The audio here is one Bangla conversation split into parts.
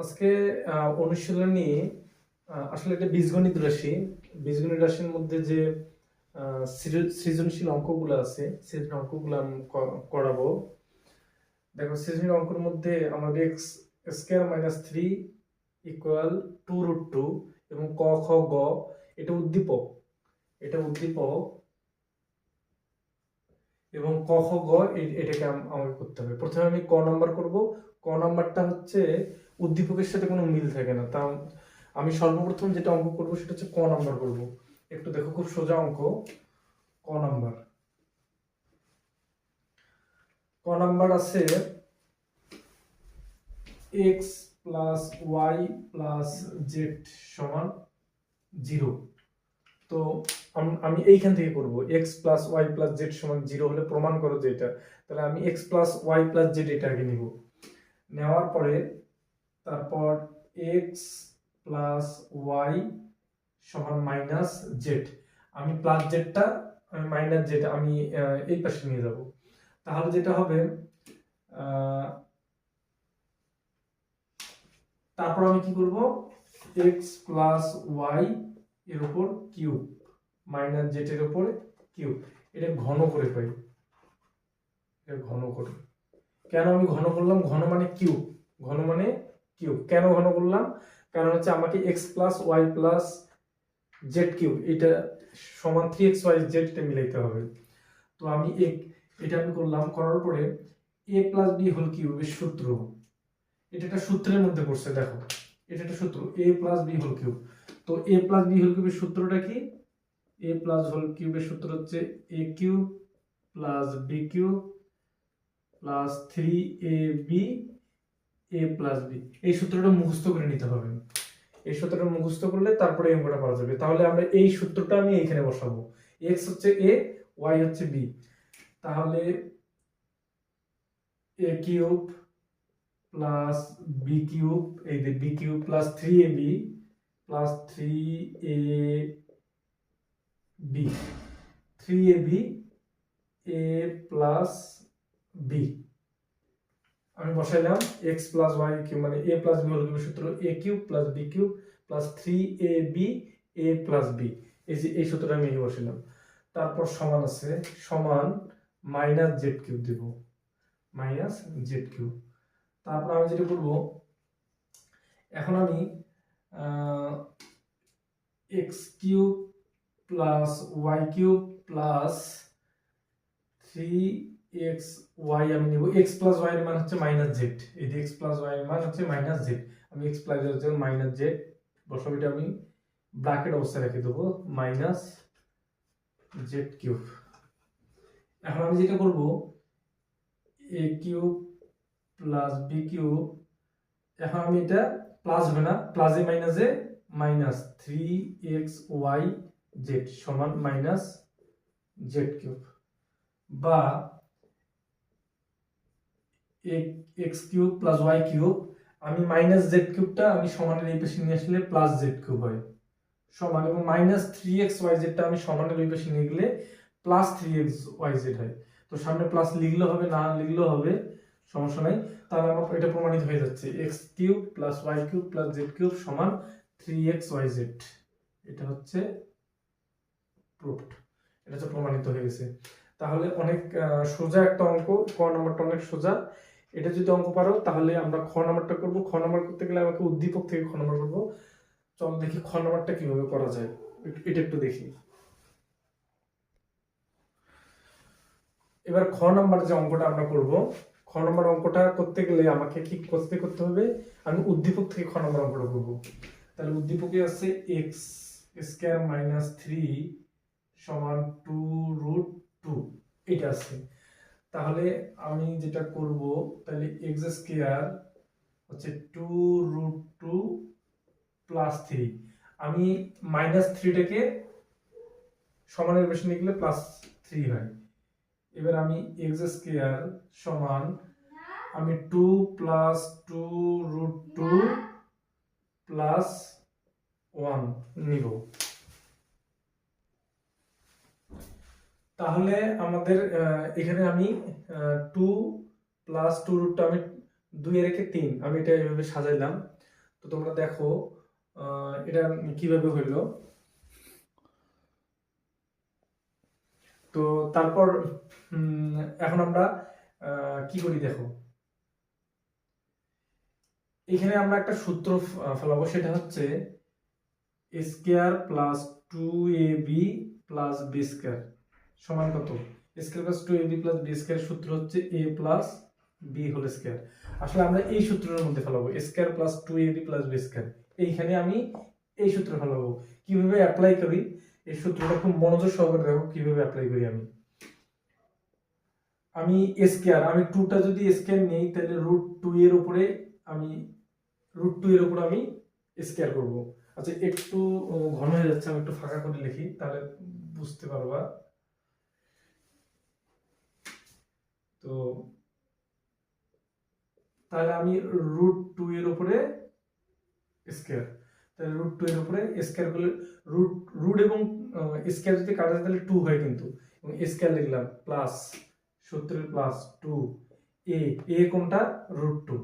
আজকে অনুশীলনী আসলে এটা বীজগণিত রাশি। বীজগণিত রাশির মধ্যে যে সৃজনশীল অঙ্কগুলো আছে, সৃজনশীল অঙ্কগুলো আমি করাবো। দেখো, সৃজনশীল অঙ্কের মধ্যে আমাদের X square minus three equal two root two এবং ক, খ, গ, এটা উদ্দীপক। এটা উদ্দীপক এবং ক, খ, গ এটাকে আমাকে করতে হবে। প্রথমে আমি ক নাম্বার করব। ক নাম্বারটা হচ্ছে উদ্দীপকের সাথে কোনো মিল থাকে না। তা আমি সর্বপ্রথম যেটা অঙ্ক করব সেটা হচ্ছে ক নাম্বার করব। একটু দেখো, খুব সোজা অঙ্ক। ক নাম্বার। ক নাম্বার আছে X plus Y plus Z সমান জিরো। তো আমি এইখান থেকে করব। X plus Y plus Z সমান জিরো হলে প্রমাণ করো যে এটা। তাহলে আমি X plus Y plus Z এটা আগে নিব। নেওয়ার পরে তারপর এক্স প্লাস ওয়াই সমান মাইনাস জেড আমি প্লাস জেডটা আমি মাইনাস জেড আমি এই পাশে নিয়ে যাব। তাহলে যেটা হবে তারপর আমি কি করব? এক্স প্লাস ওয়াই এর উপর কিউব মাইনাস জেড এর উপর কিউব এটা ঘন করে পাই। এটা ঘন করে। কেন আমি ঘন করলাম? ঘন মানে কিউব ঘন মানে কিউব। কেন ঘন করলাম? কারণ হচ্ছে আমাকে X plus Y plus Z cube, এটা সমান থ্রি এক্স ওয়াই জেডটা মিলাইতে হবে। তো আমি এক, এটা আমি করলাম, করার পরে এ প্লাস বি হোল কিউবের সূত্র, এটা একটা সূত্রের মধ্যে পড়ছে, দেখো। এটা একটা সূত্র A plus B whole cube. তো এ প্লাস বি হোল কিউবের সূত্রটা কি? এ প্লাস হোল কিউবের সূত্র হচ্ছে A cube plus B cube plus three A B A plus B এই সূত্রটা মুখস্থ করে নিতে হবে। এই সূত্রটা মুখস্থ করলে তারপরে এই অঙ্কটা পাওয়া যাবে। তাহলে আমরা এই সূত্রটা আমি এইখানে বসাবো। এক্স হচ্ছে এ ওয়াই হচ্ছে বি তাহলে A cube plus B cube এই যে B cube plus three A B plus three A B three A B A plus B আমি বসাইলাম এক্স প্লাস ওয়াই কিউব মানে এ প্লাস বি হল সূত্র A cube plus B cube plus three A B A plus B এই যে এই সূত্রটা আমি বসাইলাম তারপর সমান আছে, সমান মাইনাস জেড কিউব দিব। মাইনাস জেড কিউব তারপর আমি যেটা করব, এখন আমি X cube plus Y cube plus three X Y আমি নিব, এক্স প্লাস ওয়াই এর মান হচ্ছে মাইনাস জেড। এই এক্স প্লাস ওয়াই এর মান হচ্ছে মাইনাস জেড। আমি এক্স প্লাস হচ্ছে মাইনাস জেড বসাবো এটা আমি ব্র্যাকেট অবস্থায় রেখে দেবো, মাইনাস জেড কিউব। এখন আমি যেটা করব, A cube plus B cube, এখন আমি এটা প্লাস হবে না, প্লাসে মাইনাসে minus three X Y Z সমান মাইনাস জেড কিউব। বা X cube plus Y cube, আমি মাইনাস জেড কিউবটা আমি সমানের এই পাশে নিয়ে আসলে প্লাস জেড কিউব হয়। সমান এবং মাইনাস থ্রি এক্স ওয়াই জেডটা আমি সমানের ওই পাশে নিয়ে গেলে plus three X Y Z হয়। তো সামনে প্লাস লিখলেও হবে, না লিখলেও হবে, সমস্যা নাই। তাহলে আমার এটা প্রমাণিত হয়ে যাচ্ছে। X cube plus Y cube plus Z cube সমান থ্রি এক্স ওয়াই জেড এটা হচ্ছে প্রুফড এটা হচ্ছে প্রমাণিত হয়ে গেছে। তাহলে অনেক সোজা একটা অঙ্ক, ক নম্বরটা অনেক সোজা। এটা যদি অঙ্ক পারো, তাহলে আমরা খ নম্বরটা করব। খ নম্বর করতে গেলে আমাকে উদ্দীপক থেকে খ নম্বর করব। চল দেখি খ নম্বরটা কীভাবে করা যায়। এটা একটু দেখি। এবার খ নম্বর যে অঙ্কটা আমরা করব, খ নম্বর অঙ্কটা করতে গেলে আমাকে কি করতে করতে হবে? আমি উদ্দীপক থেকে খ নাম্বার অঙ্কটা করব। তাহলে উদ্দীপকে আছে এক্স স্কোয়ার মাইনাস থ্রি সমান টু রুট টু এটা আছে তাহলে আমি যেটা করব, তাহলে এক্স স্কোয়ার হচ্ছে two root two plus three আমি মাইনাস থ্রিটাকে সমানের বেশি গেলে প্লাস থ্রি হয়। এবার আমি এক্স স্কোয়ার সমান আমি two plus two root two plus one নিব। তাহলে আমাদের এখানে আমি টু প্লাস টু রুটটা আমি দুই রেখে তিন, আমি এটা এইভাবে সাজাইলাম। তো তোমরা দেখো এটা কীভাবে হইল। তো তারপর এখন আমরা কি করি দেখো। এখানে আমরা একটা সূত্র ফেলাবো, সেটা হচ্ছে square plus two A B plus B square সমান কত? Square plus two A plus B square সূত্র হচ্ছে A plus B whole square আসলে আমরা এই সূত্রের মধ্যে ফেলাবো square plus two A B plus B square এইখানে আমি এই সূত্র ফেলাবো। কীভাবে অ্যাপ্লাই করি? এই সূত্রটা খুব মনোযোগ সহকারে দেখো, কীভাবে অ্যাপ্লাই করি আমি। আমি স্কোয়ার আমি টুটা যদি স্কোয়ার নেই, তাহলে রুট টু এর উপরে আমি রুট টু এর উপরে আমি স্কোয়ার করব। আচ্ছা একটু ঘন হয়ে যাচ্ছে, আমি একটু ফাঁকা করে লিখি, তাহলে বুঝতে পারবা। তো তাহলে আমি রুট টু এর উপরে স্কোয়ার তাহলে রুট টু এর উপরে স্কোয়ার করলে রুট রুট এবং স্কোয়ার যদি কাটা যায় তাহলে টু হয় কিন্তু। এবং স্কোয়ার লিখলাম প্লাস সত্তরের প্লাস টু এ এ কোনটা? Root two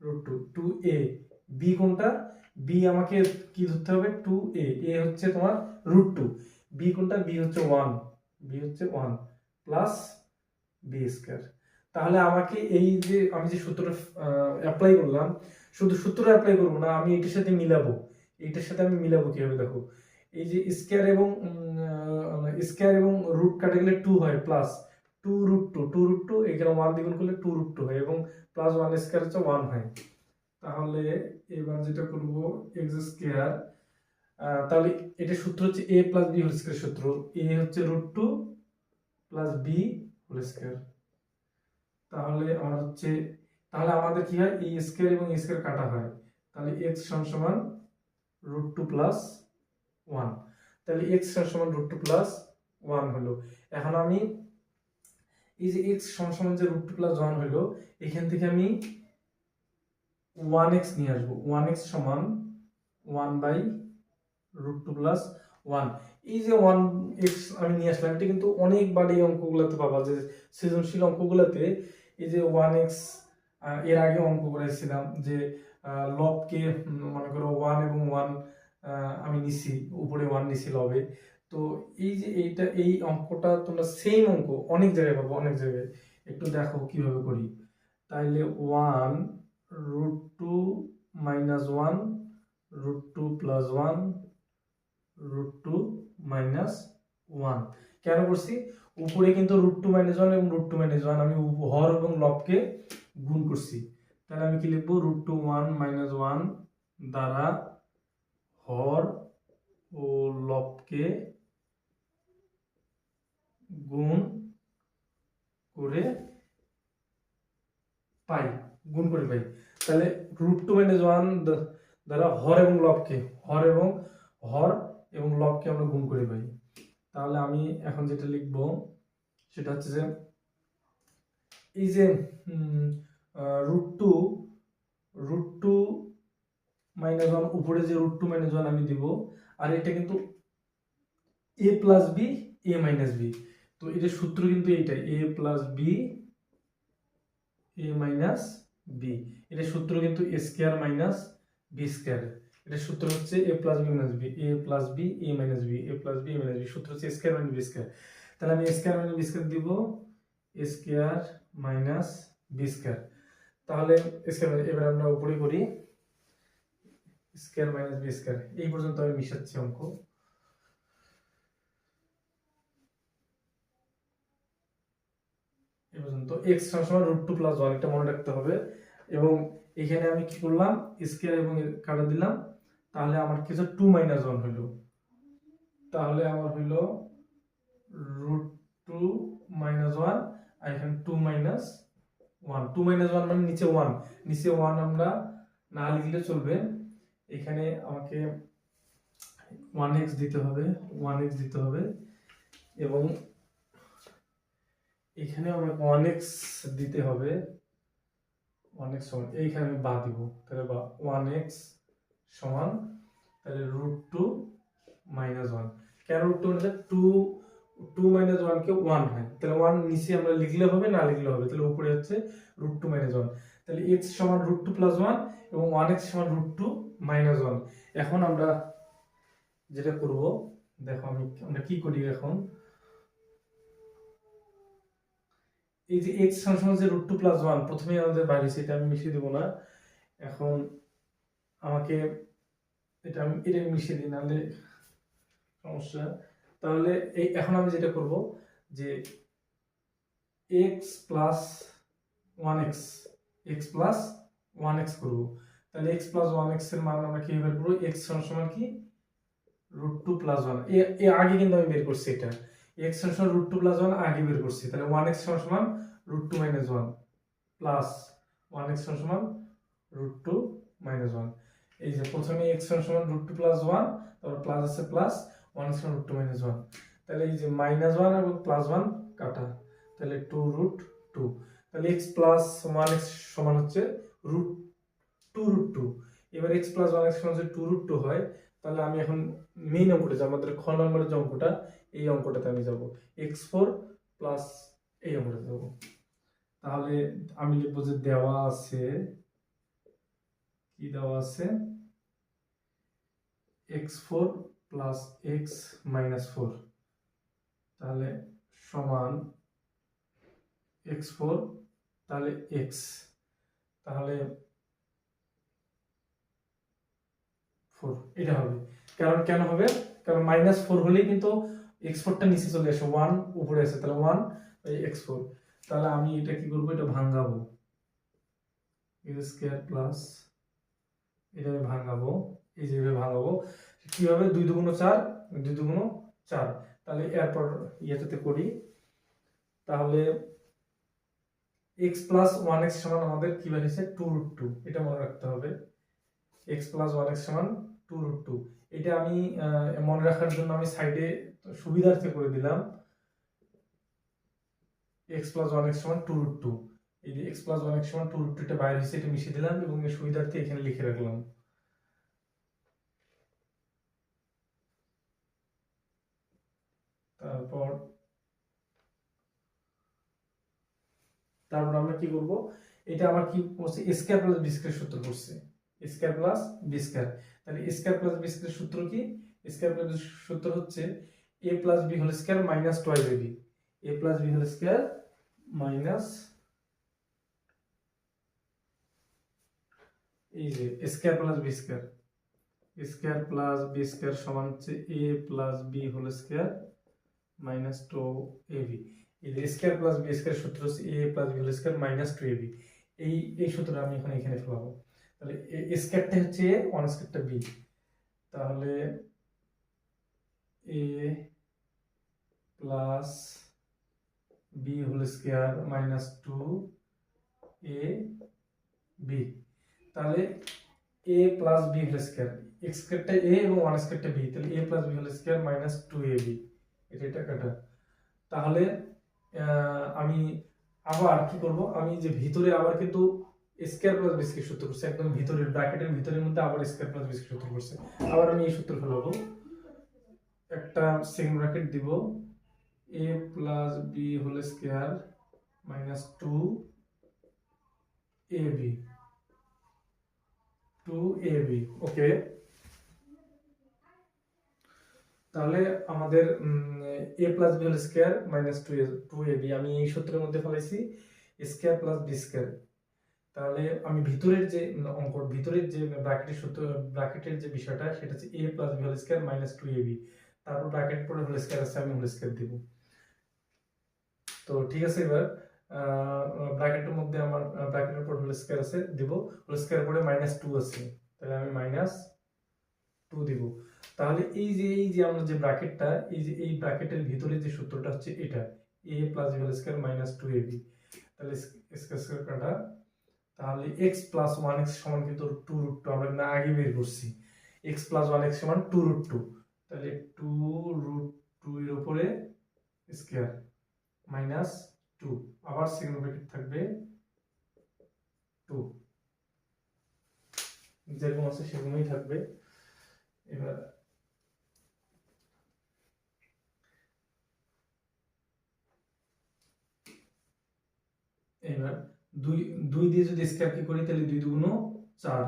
root two two A B কোনটা? বি আমাকে কি ধরতে হবে? টু এ এ হচ্ছে তোমার রুট টু বি কোনটা? বি হচ্ছে ওয়ান বি হচ্ছে ওয়ান প্লাস বি স্কোয়ার তাহলে আমাকে এই যে আমি যে সূত্রটা অ্যাপ্লাই করলাম, শুধু সূত্র অ্যাপ্লাই করব না, আমি এটার সাথে মিলাবো। এইটার সাথে আমি মিলাবো কীভাবে দেখো? এই যে স্কোয়ার এবং স্কোয়ার এবং রুট কাটে গেলে টু হয় plus two root two two root two এখানে ওয়ান দ্বিগুণ করলে টু রুট টু হয় এবং প্লাস ওয়ান স্কোয়ার হচ্ছে ওয়ান হয়। তাহলে এবার যেটা করব এক্স স্কোয়ার তাহলে এটা সূত্র হচ্ছে A plus B whole square সূত্র। এ হচ্ছে root two plus B whole square তাহলে আমার হচ্ছে, তাহলে আমাদের কি হয়? এই স্কোয়ার এবং স্কোয়ার কাটা হয়। তাহলে এক্স সমান রুট টু প্লাস ওয়ান তাহলে এক্স সমান রুট টু প্লাস ওয়ান হলো। এখন আমি এই যে এক্স সমান যে রুট টু প্লাস ওয়ান হলো, এখান থেকে আমি ওয়ান এক্স নিয়ে আসব। ওয়ান এক্স সমান one by root two plus one এই যে ওয়ান এক্স আমি নিয়ে আসলাম। এটা কিন্তু অনেকবার এই অঙ্কগুলোতে পাবা যে সৃজনশীল অঙ্কগুলোতে এই যে ওয়ান এক্সের আগে অঙ্ক করেছিলাম যে লবকে মনে করো ওয়ান এবং ওয়ান আমি নিছি, উপরে ওয়ান নিছি লবে তো এই যে এইটা, এই অঙ্কটা তোমরা সেম অঙ্ক অনেক জায়গায় পাবো, অনেক জায়গায়। একটু দেখো কীভাবে করি। তাইলে one root two minus one root two plus one root two minus one কেন করছি? উপরে কিন্তু রুট টু মাইনাস ওয়ান এবং রুট টু মাইনাস ওয়ান আমি হর এবং লবকে গুণ করছি। তাহলে আমি কি লিখব? Root two one minus one দ্বারা হর ও লবকে গুণ করে পাই। গুণ করে পাই। তাহলে রুট টু মাইনাস ওয়ান দ্বারা হর এবং লবকে, হর এবং হর এবং লবকে আমরা গুণ করে পাই তাহলে আমি এখন যেটা লিখব, সেটা হচ্ছে যে, এই যে root two root two minus one উপরে যে রুট টু মাইনাস ওয়ান আমি দিব, আর এটা কিন্তু A plus B A minus B তো এটার সূত্র কিন্তু এইটাই A plus B A minus B এটার সূত্র কিন্তু A square minus B square এটার সূত্র হচ্ছে A plus B minus B A plus B A minus B A plus B A minus B সূত্র হচ্ছে স্কোয়ার মাইনাস বি স্কোয়ার তাহলে আমি স্কোয়ার মাইনাস বি স্কোয়ার দিব স্কোয়ার মাইনাস বি স্কোয়ার তাহলে স্কোয়ার এবার আমরা উপরে করি স্কোয়ার মাইনাস বি স্কোয়ার এই পর্যন্ত আমি মিশাচ্ছি অঙ্ক। এই পর্যন্ত এক্স সবসময় রুট টু প্লাস ওয়ান এটা মনে রাখতে হবে। এবং এখানে আমি কি করলাম স্কোয়ার এবং কাটা দিলাম তাহলে আমার কিছু টু মাইনাস ওয়ান হইল। তাহলে আমার হইল রুট টু মাইনাস ওয়ান আর এখানে two minus one two minus one মানে নিচে ওয়ান নিচে ওয়ান আমরা না লিখলে চলবে। এখানে আমাকে ওয়ান এক্স দিতে হবে ওয়ান এক্স দিতে হবে। এবং এখানে আমাকে ওয়ান এক্স দিতে হবে। ওয়ান এক্স এইখানে আমি বা দিব। তাহলে বা ওয়ান এক্স সমান, তাহলে রুট টু মাইনাস ওয়ান কেন রুট টু মানে টু টু মাইনাস ওয়ানকে ওয়ান হয়? তাহলে ওয়ান নিচে আমরা লিখলে হবে, না লিখলে হবে? তাহলে উপরে হচ্ছে রুট টু মাইনাস ওয়ান তাহলে এক্স সমান রুট টু প্লাস ওয়ান এবং ওয়ান এক্স সমান রুট টু মাইনাস ওয়ান এখন আমরা যেটা করব, দেখো আমি আমরা কি করি এখন? এই যে এক্স সমান যে রুট টু প্লাস ওয়ান প্রথমেই আমাদের বাইরে সেটা আমি মিশিয়ে দেবো না। এখন আমাকে এটা আমি, এটা মিশিয়ে দিই, নাহলে সমস্যা তাহলে এই, এখন আমি যেটা করব যে X plus one X X plus one X করব। তাহলে এক্স প্লাস ওয়ান এক্সের মান আমরা কি বের করব? এক্স সমান কি? রুট টু প্লাস ওয়ান এ আগে কিন্তু আমি বের করছি এটা। এক্স সমান রুট টু প্লাস ওয়ান আগে বের করছি। তাহলে ওয়ান এক্স সমান সমান root two minus one plus one X সমান সমান রুট টু মাইনাস ওয়ান এই যে প্রথমে এক্স সমান রুট টু প্লাস ওয়ান তারপর প্লাস আছে plus one X root two minus one তাহলে এই যে মাইনাস ওয়ান এবং প্লাস ওয়ান কাটা, তাহলে টু রুট টু তাহলে এক্স প্লাস ওয়ান এক্স সমান হচ্ছে রুট টু রুট টু এবার এক্স প্লাস ওয়ান এক্স সমান যদি টু রুট টু হয়, তাহলে আমি এখন মেইন অঙ্কটা যাব আমাদের খ নম্বরের যে অঙ্কটা, এই অঙ্কটাতে আমি যাব। এক্স ফোর প্লাস এই অঙ্কটাতে যাব। তাহলে আমি লিখব যে দেওয়া আছে, কি দেওয়া আছে? X four plus X minus four. তাহলে সমান এক্স ফোর, তাহলে এক্স। তাহলে ফোর, এটা হবে। কারণ কেন হবে? কারণ মাইনাস ফোর হলেই কিন্তু এক্স ফোরটা নিচে চলে আসে ওয়ান উপরে আসে, তাহলে ওয়ান এক্স ফোর। তাহলে আমি এটা কি করব? এটা এক্স স্কোয়ার প্লাস এটা আমি ভাঙাবো এই যেভাবে ভাঙাবো, কীভাবে? দুই দুগুণ চার, দুই দুগুণ চার। তাহলে এরপর ইয়েটাতে করি। তাহলে এক্স প্লাস ওয়ান এক্স সমান আমাদের কি বেরিয়েছে টু টু এটা মনে রাখতে হবে। এক্স প্লাস ওয়ান এক্স সমান টু রুট টু এটা আমি মনে রাখার জন্য আমি সাইডে সুবিধার্থে করে দিলাম। এক্স প্লাস ওয়ান এক্স সমান টু টু এই যে এক্স প্লাস ওয়ান এক্স সমান টু রুট টু এটা বাইরে হয়েছে, এটা মিশিয়ে দিলাম এবং সুবিধার্থে এখানে লিখে রাখলাম তারপর তারপর আমরা কি করব? এটা আমার কি করছে? স্কয়ার প্লাস বি স্কয়ার সূত্র করছে। স্কয়ার প্লাস বি স্কয়ার তাহলে স্কয়ার প্লাস বি স্কয়ার সূত্র কি? স্কয়ার প্লাস সূত্র হচ্ছে A plus B whole square minus twelve AB A plus B whole square minus এই যে square plus B square plus B সমান হচ্ছে A plus B whole square minus two AB এই যে স্কয়ার প্লাস বি স্কয়ার সূত্র হচ্ছে A plus B whole square minus two AB এই এই সূত্রটা আমি এখন এখানে ফেলাবো। তাহলে এ স্কয়ারটা হচ্ছে এ ওয়ান স্কয়ারটা বি তাহলে A plus B whole square minus two A B তাহলে A plus B whole square X স্কয়ারটা A এবং ওয়ান স্কয়ারটা বি তাহলে A plus B whole square minus two A B এটা এটা কাটা। তাহলে আমি আবার কি করব? আমি যে ভিতরে আবার কিন্তু স্কয়ার প্লাস বি স্কয়ার সূত্র করছে, একদম ভিতরের ব্র্যাকেটের ভিতরের মধ্যে আবার স্কয়ার প্লাস বি স্কয়ার সূত্র করছে। আবার আমি এই সূত্র ফেলাবো। একটা সেকেন্ড ব্র্যাকেট দিব। A plus B whole square minus two A B two A B okay তাহলে আমাদের A plus B whole square minus two A two A B আমি এই সূত্রের মধ্যে ফেলাইছি স্কয়ার প্লাস বি স্কয়ার তাহলে আমি ভিতরের যে অঙ্ক, ভিতরের যে ব্র্যাকেটের সূত্র, ব্র্যাকেটের যে বিষয়টা, সেটা হচ্ছে A plus B whole square minus two A B তারপর ব্র্যাকেট পরে হোল স্কয়ার আছে, আমি হোল স্কয়ার দিব। তো ঠিক আছে এবার ব্র্যাকেটের মধ্যে আমার, ব্র্যাকেটের পর হোল স্কয়ার আছে, দিব। হোল স্কয়ার পরে মাইনাস টু আছে। তাহলে আমি মাইনাস টু দিব। তাহলে এই যে এই যে আমরা যে ব্র্যাকেটটা এই যে, এই ব্র্যাকেটের ভিতরে যে সূত্রটা হচ্ছে এটা A plus whole square minus two A তাহলে স্কয়ার কাটা তাহলে এক্স প্লাস ওয়ান এক্স সমান কিন্তু টু রুট টু আমরা না আগে বের করছি। এক্স প্লাস ওয়ান এক্স সমান টু রুট টু তাহলে টু রুট টু এর উপরে স্কয়ার মাইনাস টু আবার সেকেন্ড ব্র্যাকেট থাকবে টু যেরকম আছে সেরকমই থাকবে। এবার এবার দুই দুই দিয়ে যদি স্কোয়ার কি করি, তাহলে দুই দুগুণ চার।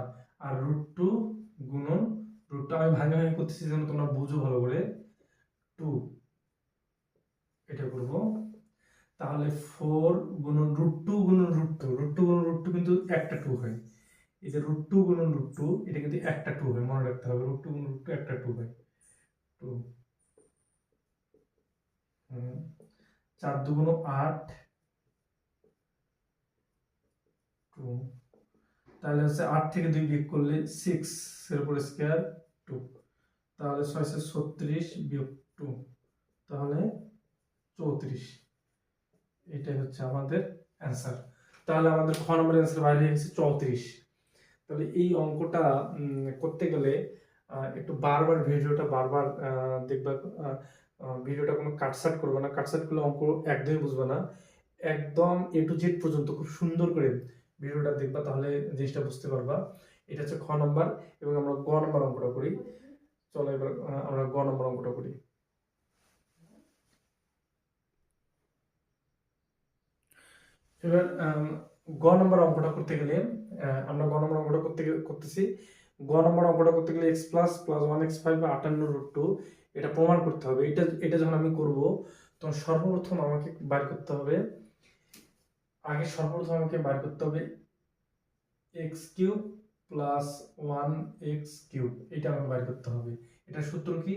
আর রুট টু গুণন রুট আমি ভাঙে ভাঙে করতেছি যেন তোমরা বুঝো ভালো করে। টু এটা করব। তাহলে ফোর গুণন রুট টু গুণন রুট টু রুট টু গুণন রুট টু কিন্তু একটা টু হয়। এই যে রুট টু গুণন রুট টু এটা কিন্তু একটা টু হয়, মনে রাখতে হবে রুট টু গুণন রুট টু একটা টু হয়। টু চার দুগুণ আট টু তাহলে হচ্ছে আট থেকে দুই বিয়োগ করলে সিক্স এর উপরে স্কোয়ার টু তাহলে ছয়শো ছত্রিশ বিয়োগ টু তাহলে চৌত্রিশ। এটাই হচ্ছে আমাদের অ্যান্সার তাহলে আমাদের খ নম্বর অ্যান্সার বাইরে হয়ে চৌত্রিশ। তাহলে এই অঙ্কটা করতে গেলে একটু বারবার ভিডিওটা বারবার দেখবা ভিডিওটা কোনো কাটসাট করবে না। কাটসাট করলে অঙ্ক একদমই বুঝবে না। একদম এ টু জেড পর্যন্ত খুব সুন্দর করে ভিডিওটা দেখবা, তাহলে জিনিসটা বুঝতে পারবা। এটা হচ্ছে খ নম্বর এবং আমরা গ নম্বর অঙ্কটা করি। চলো এবার আমরা গ নম্বর অঙ্কটা করি। এবার গ নম্বর অঙ্কটা করতে গেলে আমরা গ নম্বর অঙ্কটা করতে করতেছি। গ নম্বর অঙ্কটা করতে গেলে X plus plus one X five বা আটান্ন রুট টু এটা প্রমাণ করতে হবে। এটা এটা যখন আমি করব, তখন সর্বপ্রথম আমাকে বার করতে হবে। আগে সর্বপ্রথম আমাকে বার করতে হবে x cube plus one x cube এটা আমাকে বার করতে হবে। এটা সূত্র কি?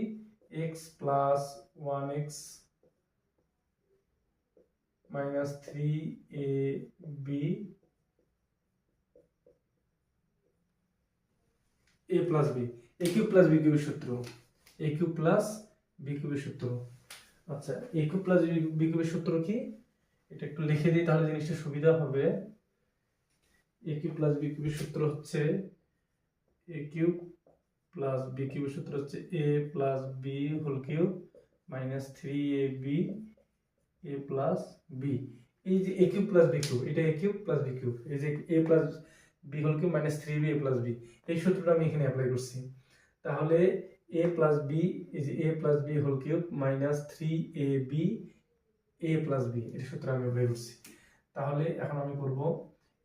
X plus one x minus three a b a plus b a cube plus b কিউবের সূত্র। এ কিউব প্লাস বি কিউবের সূত্র। আচ্ছা এ কিউব প্লাস বি কিউবের সূত্র কি? এটা একটু লিখে দিই তাহলে জিনিসটা সুবিধা হবে। এ কিউব প্লাস বি কিউবের সূত্র হচ্ছে এ কিউব প্লাস বি কিউবের সূত্র হচ্ছে a plus b whole cube minus three a b a plus b এই যে a cube plus b cube এটা a cube plus b cube এই যে a plus b whole cube minus three b a plus b এই সূত্রটা আমি এখানে অ্যাপ্লাই করছি। তাহলে এ প্লাস বি এই যে a plus b whole cube minus three a b a plus b এটা সূত্র আমি অ্যাপ্লাই করছি। তাহলে এখন আমি করব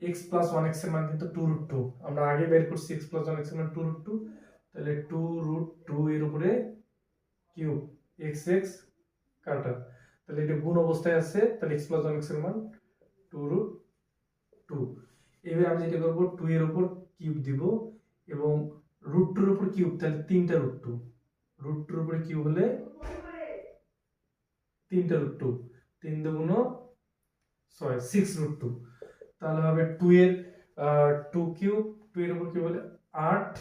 এক্স প্লাস ওয়ান এক্সের মান কিন্তু টু রুট টু আমরা আগে বের করছি এক্স প্লাস ওয়ান এক্সের মান টু রুট টু তাহলে টু রুট টু এর উপরে কিউব এক্স এক্স কাটা তাহলে এটা গুণ অবস্থায় আছে, তাহলে এক্স প্লাস ওয়ান এক্সের মান টু রুট টু এবার আমি যেটা করব টু এর উপর কিউব দিব এবং রুট টুর উপর কিউব তাহলে তিনটা রুট টু রুট টুর উপরে কিউব হলে তিনটা রুট টু তিন দুগুণ ছয় সিক্স রুট টু তাহলে হবে টু এর টু কিউব টু এর উপর কিউব হলে আট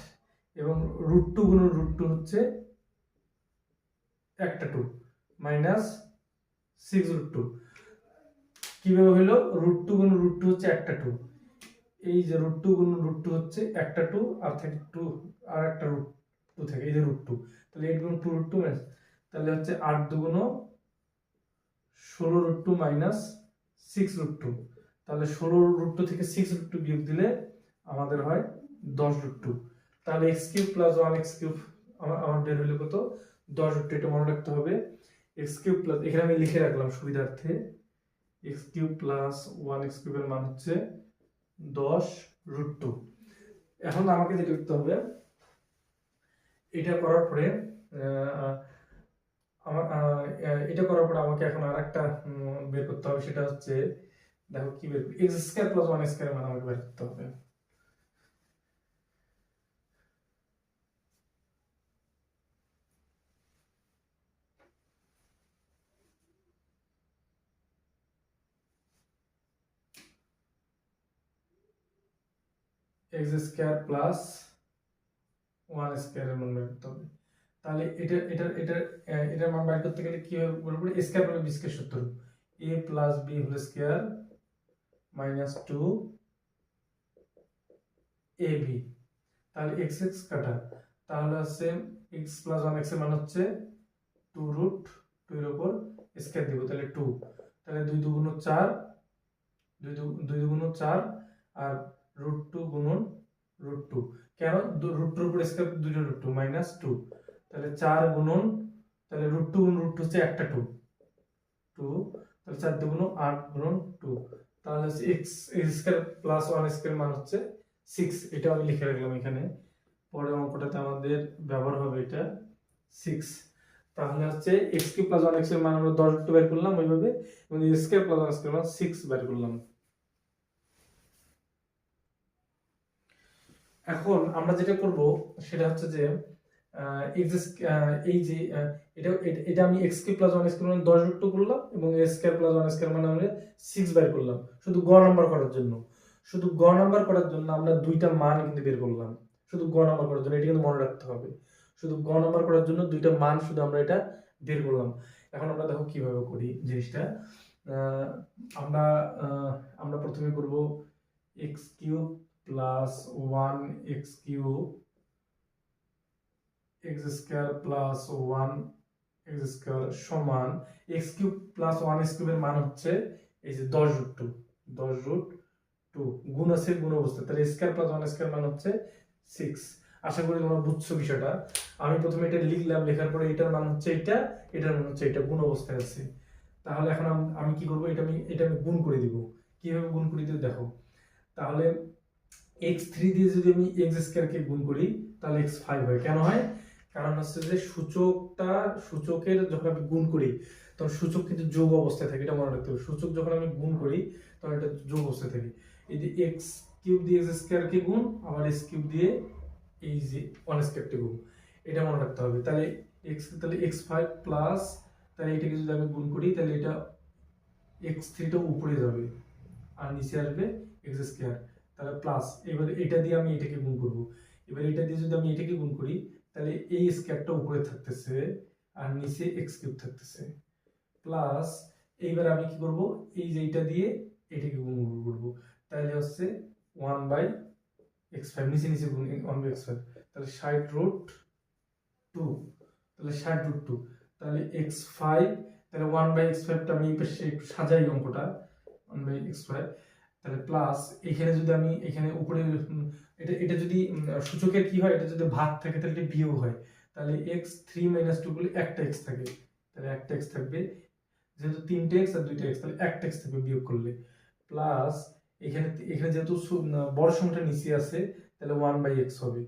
এবং রুট টু গুণ রুট টু হচ্ছে একটা two minus six root two কীভাবে হলো রুট টু গুণ রুট টু হচ্ছে একটা টু এই যে রুট টু গুণ রুট টু হচ্ছে একটা টু আর থাকে টু আর একটা রুট টু থাকে। এই যে রুট টু তাহলে এইট গুণ টু রুট টু তাহলে হচ্ছে আট দুগুণ ষোলো root two minus six root two তাহলে ষোলো রুট টু থেকে সিক্স রুট টু বিয়োগ দিলে আমাদের হয় দশ রুট টু তাহলে x cube plus one x cube আমার বের হলে কত? দশ রুট টু এটা মনে রাখতে হবে। এক্স কিউব প্লাস এখানে আমি লিখে রাখলাম সুবিধার্থে x cube plus one x কিউবের মান হচ্ছে দশ রুট টু এখন আমাকে যেটা করতে হবে, এটা করার পরে আমার এটা করার পরে আমাকে এখন আর একটা বের করতে হবে, সেটা হচ্ছে, দেখো কি বের x square plus one square মান আমাকে বের করতে হবে। এক্স স্কোয়ার প্লাস ওয়ান স্কোয়ারের মান বের করতে হবে। তাহলে এটা এটা এটা এটার মান বের করতে গেলে কি হবে বলব? স্কোয়ার প্লাস বি স্কোয়ার সূত্র। A plus b whole square minus two a b তাহলে এক্স এক্স কাটা। তাহলে হচ্ছে এক্স প্লাস ওয়ান এক্সের মান হচ্ছে টু রুট টু এর উপর স্কোয়ার দিব, তাহলে টু তাহলে দুই দুগুণ চার, দুই দুই দুগুণ চার আর রুট টু গুণন রুট টু কেন? রুট টুর উপর স্কোয়ার দুইটা রুট টু মাইনাস টু তাহলে চার গুণন, তাহলে রুট টু গুণ রুট টু হচ্ছে একটা টু টু তাহলে চার দুগুণ আট গুণন টু তাহলে x x square plus one square মান হচ্ছে সিক্স এটা আমি লিখে রাখলাম এখানে। পরের অঙ্কটাতে আমাদের ব্যবহার হবে এটা সিক্স তাহলে হচ্ছে এক্স কিউব প্লাস ওয়ান এক্সের মান আমরা দশ বের করলাম ওইভাবে, এবং স্কোয়ার প্লাস ওয়ান স্কোয়ার মান সিক্স বের করলাম। এখন আমরা যেটা করব, সেটা হচ্ছে যে এই যে এটা, এটা- আমি x cube plus one square মানে দশ টু করলাম এবং স্কোয়ার প্লাস ওয়ান স্কোয়ার মানে আমরা সিক্স বের করলাম। শুধু গ নাম্বার করার জন্য। শুধু গ নাম্বার করার জন্য আমরা দুইটা মান কিন্তু বের করলাম। শুধু গ নাম্বার করার জন্য, এটা কিন্তু মনে রাখতে হবে। শুধু গ নাম্বার করার জন্য দুইটা মান শুধু আমরা এটা বের করলাম। এখন আমরা দেখো কীভাবে করি জিনিসটা। আমরা আমরা প্রথমে করব x cube plus one x cube x square plus one x square সমান x cube plus one x কিউবের মান হচ্ছে এই যে দশ রুট টু দশ রুট টু গুণ আছে গুণ অবস্থা, তাহলে স্কোয়ার প্লাস ওয়ান স্কোয়ার মান হচ্ছে সিক্স আশা করি তোমরা বুঝছ বিষয়টা। আমি প্রথমে এটা লিখলাম, লেখার পরে এটার মান হচ্ছে এটা এটার মান হচ্ছে এটা গুণ অবস্থায় আছে। তাহলে এখন আম- কি করব? এটা আমি এটা আমি গুণ করে দিব। কীভাবে গুণ করে দিব? দেখো। তাহলে এক্স থ্রি দিয়ে যদি আমি এক্স স্কোয়ারকে গুণ করি, তাহলে এক্স ফাইভ হয়। কেন হয়? কারণ হচ্ছে যে সূচকটা, সূচকের যখন আমি গুণ করি, তখন সূচক কিন্তু যোগ অবস্থায় থাকে, এটা মনে রাখতে হবে। সূচক যখন আমি গুণ করি, তখন এটা যোগ অবস্থায় থাকে। এই যে এক্স কিউব দিয়ে এক্স স্কোয়ারকে গুণ, আবার এক্স কিউব দিয়ে এই যে ওয়ান স্কোয়ারকে গুণ, এটা মনে রাখতে হবে। তাহলে এক্স তাহলে এক্স ফাইভ প্লাস তাহলে এটাকে যদি আমি গুণ করি, তাহলে এটা এক্স থ্রিটা উপরে যাবে, আর নিচে আসবে এক্স স্কোয়ার তাহলে প্লাস এবার এটা দিয়ে আমি এটাকে গুণ করব। এবার এটা দিয়ে যদি আমি এটাকে গুণ করি, তাহলে এই স্কোয়ারটা উপরে থাকতেছে আর নিচে এক্স থাকতেছে। প্লাস এইবার আমি কি করব? এই যে এটা দিয়ে এটাকে গুণ করব। তাহলে হচ্ছে ওয়ান বাই এক্স ফাইভ নিচে নিচে গুণ ওয়ান বাই এক্স ফাইভ তাহলে ষাট রুট টু তাহলে ষাট রুট টু তাহলে এক্স ফাইভ তাহলে ওয়ান বাই এক্স ফাইভটা আমি একটু সাজাই অঙ্কটা ওয়ান বাই এক্স ফাইভ তাহলে প্লাস এখানে যদি আমি এখানে উপরে এটা এটা যদি সূচকের কি হয়? এটা যদি ভাগ থাকে, তাহলে এটা বিয়োগ হয়। তাহলে এক্স থ্রি মাইনাস টু করলে একটা এক্স থাকে। তাহলে একটা এক্স থাকবে। যেহেতু তিনটে এক্স আর দুইটা এক্স তাহলে একটা এক্স থাকবে বিয়োগ করলে। প্লাস এখানে এখানে যেহেতু বড় সংখ্যাটা নিচে আছে, তাহলে ওয়ান বাই এক্স হবে।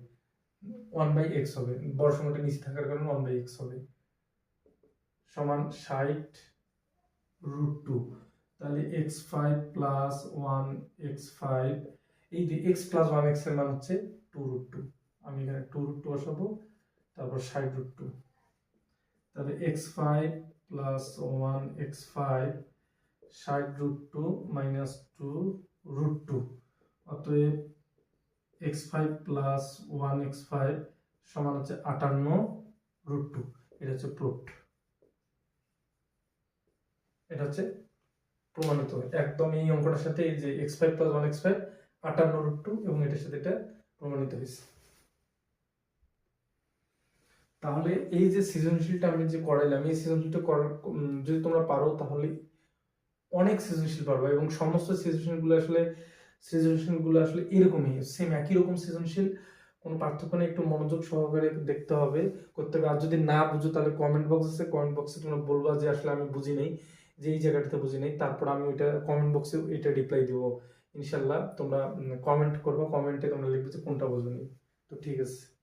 ওয়ান বাই এক্স হবে। বড় সংখ্যাটা নিচে থাকার কারণে ওয়ান বাই এক্স হবে। সমান ষাট রুট টু তাহলে x five plus one x five এই যে এক্স প্লাস ওয়ান এক্সের মান হচ্ছে টু রুট টু আমি এখানে টু রুট টু বসাবো, তারপর ষাট রুট টু তাহলে x five plus one x five root two minus two root two অতএব x five plus one x five সমান হচ্ছে আটান্ন রুট টু এটা হচ্ছে প্রুফ এটা হচ্ছে প্রমাণিত একদম এই অঙ্কটার সাথে এই যে x five plus one x five আটান্ন রুট টু এবং এটার সাথে এটা প্রমাণিত হয়েছে। তাহলে এই যে সৃজনশীলটা আমি যে করাইলাম, এই সৃজনশীলটা করার যদি তোমরা পারো তাহলে অনেক সৃজনশীল পারবে এবং সমস্ত সৃজনশীলগুলো আসলে সৃজনশীলগুলো আসলে এরকমই সেম একই রকম সৃজনশীল। কোনো পার্থক্য নেই, একটু মনোযোগ সহকারে দেখতে হবে। করতে হবে। আর যদি না বুঝো তাহলে কমেন্ট বক্স আছে কমেন্ট বক্সে তোমরা বলবা যে আসলে আমি বুঝি নেই। যে এই জায়গাটাতে বুঝি নেই, তারপর আমি ওইটা কমেন্ট বক্সে এটা রিপ্লাই দিব। ইনশাল্লাহ তোমরা কমেন্ট করবা কমেন্টে তোমরা লিখবে যে কোনটা বুঝো তো ঠিক আছে।